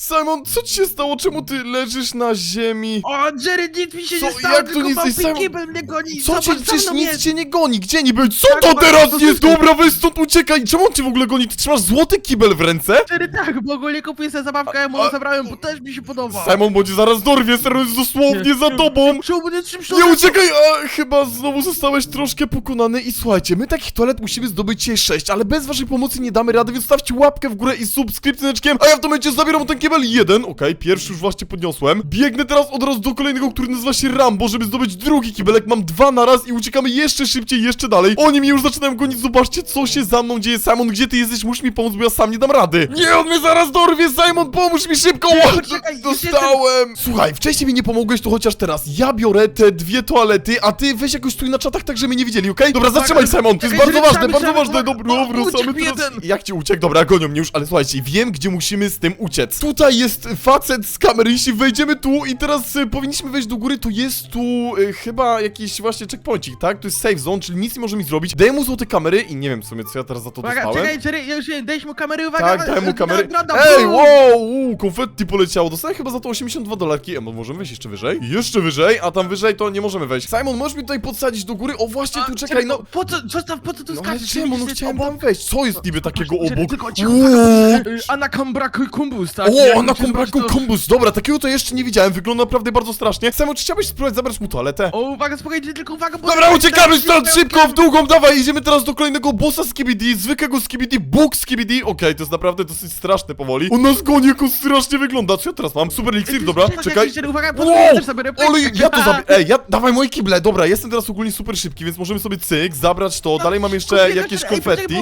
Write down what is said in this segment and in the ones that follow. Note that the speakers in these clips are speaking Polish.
Simon, co ci się stało? Czemu ty leżysz na ziemi? O, Jerry, nic mi się Co? nie stało, Jak to tylko nic? małpy Simon- kibel mnie goni. Co cię, Zobacz, za przecież mną nic jest. cię nie goni, gdzie niby? Co Tak, to właśnie, teraz to jest? Dobra, weź stąd uciekaj! Czemu on cię w ogóle goni? Ty trzymasz złoty kibel w ręce? Jerry, tak, bo ogólnie kupię sobie zabawkę, ja mu zabrałem, bo też mi się podoba. Simon, bo cię zaraz dorwie, serio jest dosłownie za tobą! Czemu nie czym Nie uciekaj! A, chyba znowu zostałeś troszkę pokonany i słuchajcie, my takich toalet musimy zdobyć dzisiaj 6, ale bez waszej pomocy nie damy rady, więc stawcie łapkę w górę i subskrypcję, a ja w tym momencie zabieram ten kibel jeden, okej, pierwszy już właśnie podniosłem. Biegnę teraz od razu do kolejnego, który nazywa się Rambo, żeby zdobyć drugi kibelek, mam dwa na raz i uciekamy jeszcze szybciej, jeszcze dalej. Oni mnie już zaczynają gonić, zobaczcie co się za mną dzieje. Simon, gdzie ty jesteś? Musisz mi pomóc, bo ja sam nie dam rady. Nie, on mnie zaraz dorwie, Simon, pomóż mi szybko! Ła, poczekaj, już Dostałem! Słuchaj, wcześniej mi nie pomogłeś, to chociaż teraz ja biorę te dwie toalety, a ty weź jakoś stój na czatach, tak żeby nie widzieli, okej? Dobra, zatrzymaj Simon, to jest Czekaj, bardzo ważne, bardzo ważne, dobra, mi teraz... Jak ci uciekł? Dobra, gonią mnie już, ale słuchajcie, wiem, gdzie musimy z tym uciec. Tutaj jest facet z kamery, jeśli wejdziemy tu i teraz y, powinniśmy wejść do góry, to jest tu y, chyba jakiś właśnie checkpointik, tak? To jest safe zone, czyli nic nie może mi zrobić. Daję mu złote kamery i nie wiem w sumie, co ja teraz za to Uwaga, dostałem. czekaj, ja już nie, mu kamery, uwaga. Tak, daj mu kamery. Nagroda, Ej, bum. wow, uu, konfetti poleciało. Dostałem chyba za to 82 dolarki. A mo- możemy wejść jeszcze wyżej? Jeszcze wyżej, a tam wyżej to nie możemy wejść. Simon, możesz mi tutaj podsadzić do góry? O, właśnie tu, A, czekaj, no. Po co, zostaw, po co tu No ale skaczesz? czemu? No chciałem jest tam wejść. Co jest niby takiego obok? Tylko cicho, Uuu. uwaga. Y, Anakombra kumbus, tak? O, Jak na to- kombus. Dobra, takiego to jeszcze nie widziałem. Wygląda naprawdę bardzo strasznie. Simon, czy chciałbyś spróbować zabrać mu toaletę? O, uwaga, spokojnie, tylko uwaga, bo... Dobra, uciekamy stąd szybko, w długą, dawaj, idziemy teraz do kolejnego bossa z KBD, zwykłego z KBD, Bóg z KBD, okej, to jest naprawdę dosyć straszne powoli. On nas goni, jak on strasznie wygląda, co ja teraz mam? Super elixir, dobra, czekaj. Uwaga, bo Wow, też sobie ale ja to zabiję, ej, ja, dawaj moje kible, dobra, jestem teraz ogólnie super szybki, więc możemy sobie cyk, zabrać to, dalej mam jeszcze jakieś konfetti.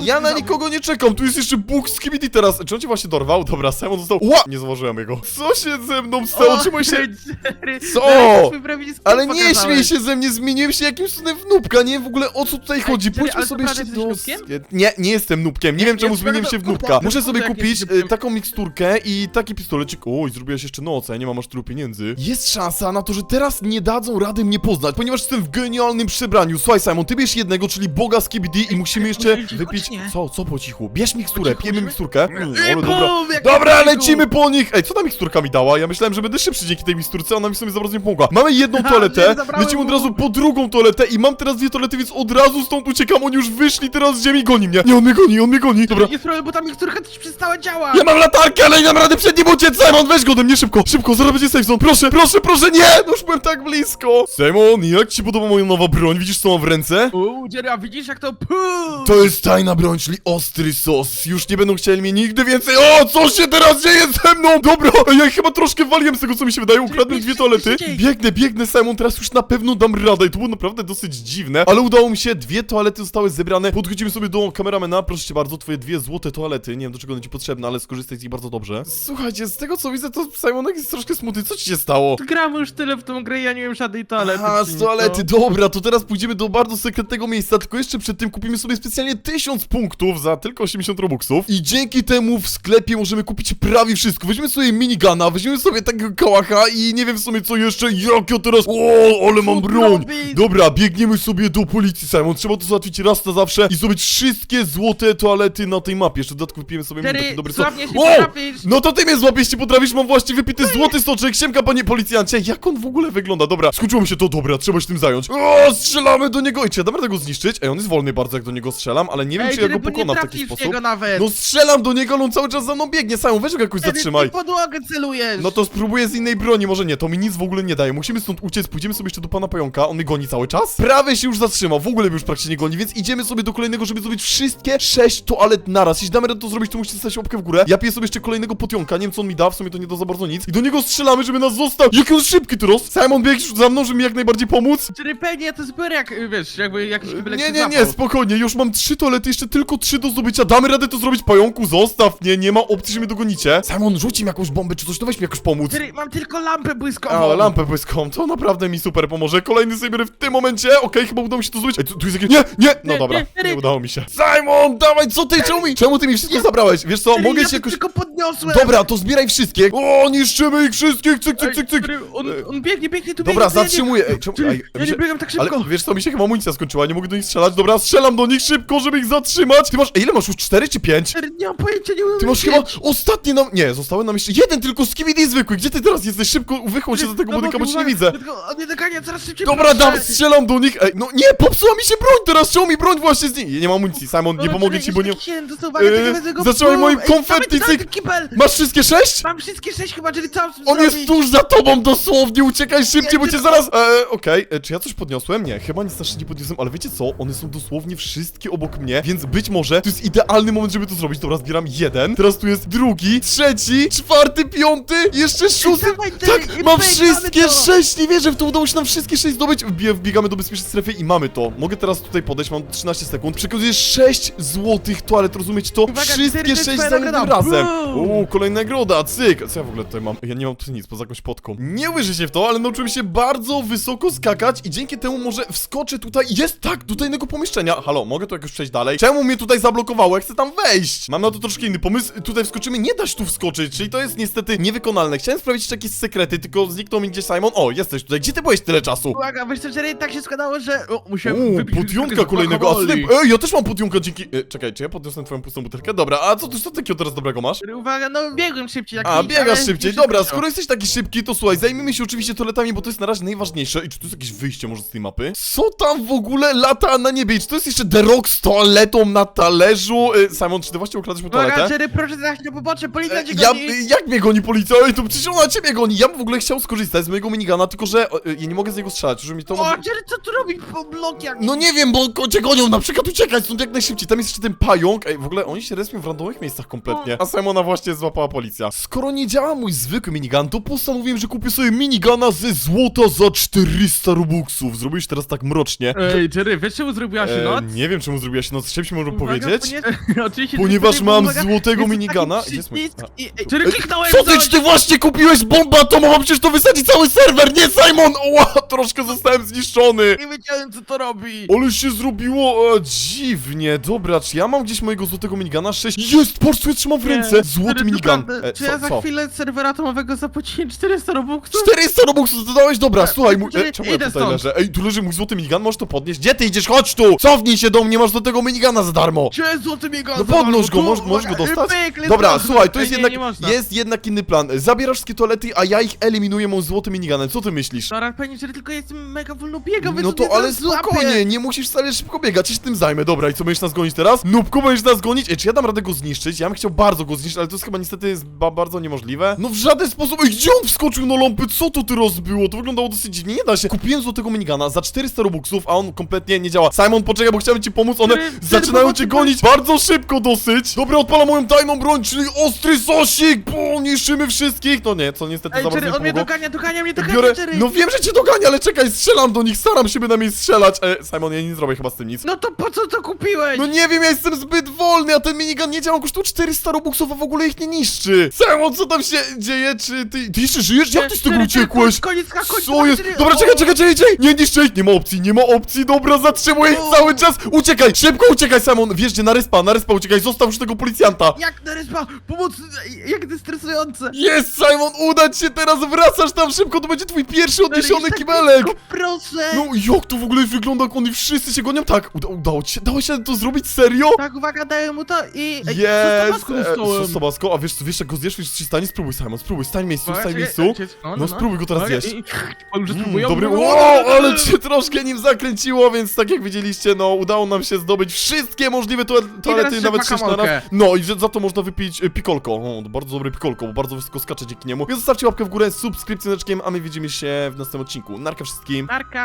Ja na nikogo nie czekam, tu jest jeszcze Bóg z KBD teraz, czy on cię właśnie dorwał? Dobra, Simon został, ła, nie zauważyłem jego. Co się ze mną stało, czemu się... Co? Ale nie śmiej się ze mnie, zmieniłem się jakimś cudem w nubka, nie wiem w ogóle o co tutaj chodzi. Jerry, Pójdźmy ale sobie naprawdę jeszcze do... jesteś Nie, nie jestem nubkiem, nie wiem czemu zmieniłem się w kurde, nubka. Muszę kurde, sobie jak kupić e, nubkiem. taką miksturkę i taki pistolecik. Oj, zrobiłaś jeszcze noc, a ja nie mam aż tylu pieniędzy. Jest szansa na to, że teraz nie dadzą rady mnie poznać, ponieważ jestem w genialnym przebraniu. Słuchaj Simon, ty bierz jednego, czyli boga z KBD i musimy jeszcze wypić... nie? Co, co po cichu? Bierz miksturę, pijemy miksturkę. Mm, Ej, dobra. bum, jak Dobra, lecimy po nich! Ej, co ta miksturka mi dała? Ja myślałem, że będę szybszy dzięki tej miksturce, ona mi w sumie za bardzo nie pomogła. Mamy jedną toaletę, lecimy od razu po drugą toaletę i mam teraz dwie toalety, więc od razu stąd uciekam. Oni już wyszli teraz z ziemi, goni mnie. Nie, on mnie goni, on mnie goni. Dobra. Nie spróbuj, bo ta miksturka ci przestała działać! Ja mam latarkę, ale nie dam rady przed nim uciec! Simon, weź go ode mnie szybko! Szybko, zaraz będzie safe zone. Proszę, proszę, proszę, nie! No już byłem tak blisko! Simon, jak ci podoba moja nowa broń? Widzisz, co mam w ręce? Uuu, Jerry, a widzisz jak to puu! To jest tajna broń, czyli ostry sos. Już nie będą chcieli mnie nigdy więcej. O, co się teraz dzieje ze mną? Dobra, ja chyba troszkę waliłem z tego, co mi się wydaje. Ukradłem dwie się toalety. Biegnę, biegnę, Simon, teraz już na pewno dam radę. I to było naprawdę dosyć dziwne, ale udało mi się. Dwie toalety zostały zebrane. Podchodzimy sobie do kameramena. Proszę cię bardzo, twoje dwie złote toalety. Nie wiem, do czego one ci potrzebne, ale skorzystaj z nich bardzo dobrze. Słuchajcie, z tego, co widzę, to Simonek jest troszkę smutny. Co ci się stało? Gram już tyle w tą grę, ja nie wiem żadnej toalety. A, z toalety, no. dobra, to teraz pójdziemy do bardzo sekretnego miejsca, tylko jeszcze przed tym kupimy sobie specjalnie 1000 punktów za tylko 80 robuxów i dzięki temu w sklepie możemy kupić prawie wszystko. Weźmiemy sobie minigana, weźmiemy sobie takiego kałacha i nie wiem w sumie co jeszcze, jakie teraz, o, ale mam broń. Dobra, biegniemy sobie do policji, Simon, trzeba to załatwić raz na zawsze i zdobyć wszystkie złote toalety na tej mapie. Jeszcze dodatkowo kupimy sobie Jerry, taki dobry sławnie się O! No to ty mnie złapiesz, jeśli potrafisz, mam właśnie wypity złoty soczek, siemka panie policjancie, jak on w ogóle wygląda, dobra, skończyło mi się to, dobra, trzeba się tym zająć. O, strzelamy do niego, i czy ja dam radę go zniszczyć? Ej, on jest wolny bardzo, jak do niego strzelam, ale nie wiem, Ej, czy ja go bo nie pokonam w taki trafisz w sposób. niego nawet. No strzelam do niego, ale on cały czas za mną biegnie, Simon, weź go jakoś zatrzymaj. Ty podłogę celujesz. No to spróbuję z innej broni, może nie, to mi nic w ogóle nie daje. Musimy stąd uciec, pójdziemy sobie jeszcze do pana pająka, on mnie goni cały czas. Prawie się już zatrzymał, w ogóle mnie już praktycznie nie goni, więc idziemy sobie do kolejnego, żeby zrobić wszystkie sześć toalet naraz. Jeśli damy radę to zrobić, to musicie stać łapkę w górę. Ja piję sobie jeszcze kolejnego potionka, nie wiem co on mi da, w sumie to nie da za bardzo nic. I do niego strzelamy, żeby nas został. Jaki on szybki teraz! Simon biegł za mną, żeby mi jak najbardziej pomóc. Jerry, pewnie to super jak, y, wiesz, jakby jakiś kibelek Nie, się nie, nie, spokojnie, już mam trzy toalety, jeszcze tylko trzy do zdobycia. Damy radę to zrobić, pająku, zostaw mnie, nie ma opcji, że mnie dogonicie. Simon, rzuć im jakąś bombę czy coś, to weź mi jakoś pomóc. Jerry, mam tylko lampę błyskową. A, lampę błyską, to naprawdę mi super pomoże. Kolejny saber w tym momencie. Okej, chyba udało mi się to zrobić. Ej, tu, tu jest jakieś... Nie, nie! No Nie, dobra, nie, nie, nie. udało mi się. Simon, dawaj, co ty, czemu mi, czemu ty mi wszystko zabrałeś? Wiesz co, mogę ja ci to jakoś... tylko podniosłem. Dobra, to zbieraj wszystkie. O, niszczymy ich wszystkich, cyk, cyk, cyk, cyk. On, on biegnie, biegnie, tu Dobra, biegnie, biegnie. zatrzymuję. Ej, czemu... Ej, ja mi się... nie biegam tak Ale szybko. wiesz co, mi się chyba amunicja skończyła, nie mogę do nich strzelać. Dobra, strzelam do nich szybko, żeby ich zatrzymać. Ty masz, ej, ile masz już? Cztery czy pięć? Nie mam pojęcia, nie umiem Ty masz chyba... O, ostatnie nam... Nie, zostały nam jeszcze jeden tylko skibidi zwykły. Gdzie ty teraz jesteś? Szybko wychowaj się do tego No, budynka, bo cię nie widzę. coraz szybciej Dobra, dam, strzelam do nich. Ej, no nie, popsuła mi się broń teraz, czemu mi broń właśnie z niej? Nie mam amunicji, Simon, nie pomogę ci, bo nie... Yy, zacząłem moim konfetti, cyk. Masz wszystkie sześć? Mam wszystkie sześć chyba, czyli co On jest tuż za tobą dosłownie, uciekaj szybciej, bo cię zaraz... E, Okej, e, czy ja coś podniosłem? Nie, chyba nic strasznie nie podniosłem, ale wiecie co? One są dosłownie wszystkie obok mnie, więc być może to jest idealny moment, żeby to zrobić. Dobra, zbieram jeden, teraz tu jest drugi, trzeci, czwarty, piąty, jeszcze szósty. dawaj, Tak, i mam pyk, mamy wszystkie to. sześć, nie wierzę w to, udało się nam wszystkie sześć zdobyć. Wbie- Wbiegamy do bezpiecznej strefy i mamy to. Mogę teraz tutaj podejść, mam 13 sekund. Przekazuję 6 złotych toalet, rozumiecie to? Uwaga, cztery to Wszystkie jest 6 twoja za jednym nagroda. razem. Boom. Uuu, kolejna nagroda, cyk. Co ja w ogóle tutaj mam? Ja nie mam tu nic, poza jakąś potką. Nie się w to, ale nauczyłem się bardzo wysoko skakać i dzięki temu może wskoczę tutaj. Jest tak, do tajnego pomieszczenia. Halo, mogę tu jakoś przejść dalej? Czemu mnie tutaj zablokowało? Ja chcę tam wejść. Mam na to troszkę inny pomysł. Tutaj wskoczymy, nie da się tu wskoczyć, czyli to jest niestety niewykonalne. Chciałem sprawdzić jeszcze jakieś sekrety, tylko zniknął mi gdzie Simon. O, jesteś tutaj. Gdzie ty byłeś tyle czasu? Uwaga, wiesz co, Jerry, tak się składało, że... O, musiałem Uuu, wypić trochę kolejnego. A co ty... Ej, ja też mam podjątka dzięki... E, czekaj, czy ja podniosłem twoją pustą butelkę? Dobra, a co ty co takiego teraz dobrego masz? Jerry, Uwaga, no biegłem szybciej jak A, nic, biegasz szybciej. Dobra, skoro jesteś taki szybki, to słuchaj, zajmijmy się oczywiście toaletami, bo to jest na razie najważniejsze. I czy tu jest jakieś wyjście może z tej mapy? Co tam w ogóle lata na niebie? I czy to jest jeszcze The Rock z toaletą na talerzu? E, Simon, czy ty właśnie ukradłeś mu Uwaga, toaletę? Jerry, proszę na pobocze, policja E, cię Ja, goni! jak mnie goni policja? Ej, to przecież ona ciebie goni. Ja bym w ogóle chciał skorzystać z mojego minigana, tylko że e, ja nie mogę z niego strzelać, że mi to... O, Jerry, co tu robi po blok jak... No nie wiem, bo ko- cię gonią, na przykład uciekać stąd jak najszybciej. Tam jest jeszcze ten pająk. Ej, w ogóle oni się respią w randomowych miejscach kompletnie. A Simona właśnie złapała policja. Skoro nie działa mój zwykły minigun, to postanowiłem, że kupię sobie minigana ze złota za 400 robuxów. Zrobiłeś teraz tak mrocznie. Ej, Jerry, wiesz czemu zrobiła się E, noc? nie wiem, czemu zrobiłaś noc. Chcieliśmy może Uwaga, powiedzieć? ponieważ- Oczywiście, Ponieważ mam uwaga, złotego jest minigana. taki przycisk i- ej, Ej, kliknąłem Co ty, coś! czy ty właśnie kupiłeś bombę atomową? Przecież to wysadzi cały serwer, nie Simon! Oła, troszkę zostałem zniszczony. Nie wiedziałem, co to robi! Ale się zrobiło e, dziwnie. Dobra, czy ja mam gdzieś mojego złotego minigana? 6. Jest! Patrz, co ja trzymam w ręce! Nie, Złoty Jerry, minigun. naprawdę, E, Czy co, ja za co? chwilę z serwera atomowego zapłaciłem 400 robuxów? 400 robuxów dodałeś? Dobra, słuchaj, mój... Jerry, E, czemu ja idę tutaj stąd. leżę? Ej, tu leży mój złoty minigun, możesz to podnieść? Gdzie ty idziesz? Chodź tu! Cofnij się do mnie, masz do tego minigana za darmo! Gdzie jest złoty minigun? No podnóż go, możesz, możesz go dostać? Dobra, słuchaj, to jest nie, jednak, nie można. jest jednak inny plan. Zabierasz wszystkie toalety, a ja ich eliminuję moim złotym miniganem. Co ty myślisz? Dobra, panie, że tylko jestem mega wolno biegam, więc No to ale spokojnie, nie musisz wcale szybko biegać, ja się tym zajmę. Dobra, i co, będziesz nas gonić teraz? Nubku, będziesz nas gonić? Ej, czy ja dam radę go zniszczyć? Ja bym chciał bardzo go zniszczyć, ale to jest chyba niestety jest ba bardzo niemożliwe. No w żaden sposób... Ej, gdzie on wskoczył na lampy? Co to teraz było? To wyglądało dosyć dziwnie, nie da się. Kupiłem złotego minigana za 400 robuxów, a on kompletnie nie działa. Simon, poczekaj, bo chciałem ci pomóc, one zaczynają cię gonić bardzo szybko dosyć. Dobra, odpalam moją tajną broń, czyli ostry sosik, bo niszczymy wszystkich. No nie, co niestety Ej, za Jerry, nie on mnie pomogło. dogania, dogania mnie, dogania, Biorę. Jerry. No wiem, że cię dogania, ale czekaj, strzelam do nich, staram się bynajmniej strzelać. E, Simon, ja nie zrobię chyba z tym nic. No to po co to kupiłeś? No nie wiem, ja jestem zbyt wolny, a ten minigun nie działa, kosztuje 400 robuxów, a w ogóle ich nie niszczy. Simon, co tam się dzieje? Czy ty, ty jeszcze żyjesz? Jak ty z tego Jerry, Jerry, uciekłeś? Koniec, koniec, koniec, Co jest? Jerry, Dobra, o! czekaj, czekaj, czekaj, czekaj! Nie niszczę ich! Nie ma opcji, nie ma opcji, dobra, zatrzymuję ich O! cały czas! Uciekaj, szybko uciekaj, Simon! Gdzie, na respa, na respa uciekaj, zostaw już tego policjanta! Jak na respa, pomoc, jak to jest stresujące. Jest, Simon, udać się teraz, wracasz tam szybko, to będzie twój pierwszy odniesiony tak kibelek! blisko, Proszę. No jak to w ogóle wygląda, jak oni wszyscy się gonią? Tak, uda udało ci się, dało się to zrobić, serio? Tak, uwaga, daję mu to i... Ej, Jest! co z tą maską e, Co z Tabasco? A wiesz, co, wiesz jak go zjesz, wiesz, co się stanie? Spróbuj, Simon, spróbuj, stań w miejscu, stań w miejscu. No spróbuj go teraz zjeść. Mm, spróbuję. dobry, wow, ale cię troszkę nim zakręciło, więc tak jak widzieliście, no udało nam się zdobyć wszystkie możliwe toal- toalety, teraz nawet szybka 6 na raz. kamolkę. No i za to można wypić e, pikolko. O, bardzo dobre pikolko, bo bardzo wysoko skacze dzięki niemu. Więc zostawcie łapkę w górę, subskrypcję, a my widzimy się w następnym odcinku. Narka wszystkim. Narka.